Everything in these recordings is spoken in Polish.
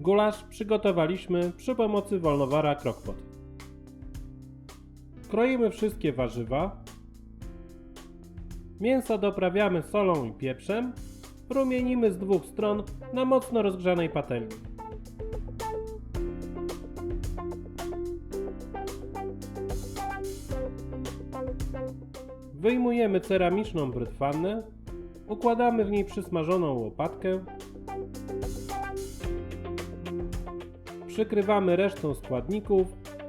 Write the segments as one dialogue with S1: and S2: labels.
S1: Gulasz przygotowaliśmy przy pomocy wolnowara Crockpot. Kroimy wszystkie warzywa. Mięso doprawiamy solą i pieprzem. Rumienimy z dwóch stron na mocno rozgrzanej patelni. Wyjmujemy ceramiczną brytwannę, układamy w niej przysmażoną łopatkę, przykrywamy resztą składników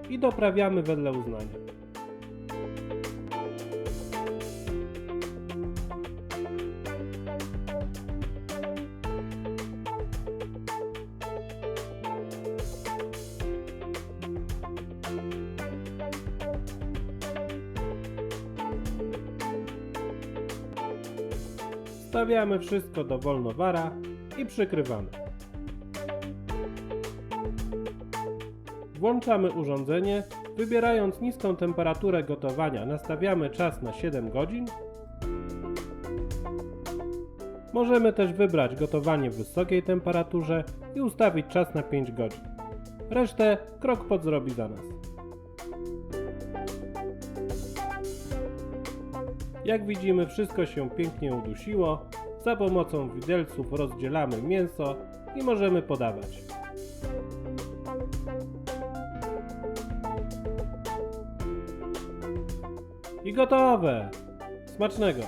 S1: i doprawiamy wedle uznania. Stawiamy wszystko do wolnowara i przykrywamy. Włączamy urządzenie, wybierając niską temperaturę gotowania nastawiamy czas na 7 godzin. Możemy też wybrać gotowanie w wysokiej temperaturze i ustawić czas na 5 godzin. Resztę Crockpot zrobi za nas. Jak widzimy wszystko się pięknie udusiło. Za pomocą widelców rozdzielamy mięso i możemy podawać. I gotowe! Smacznego!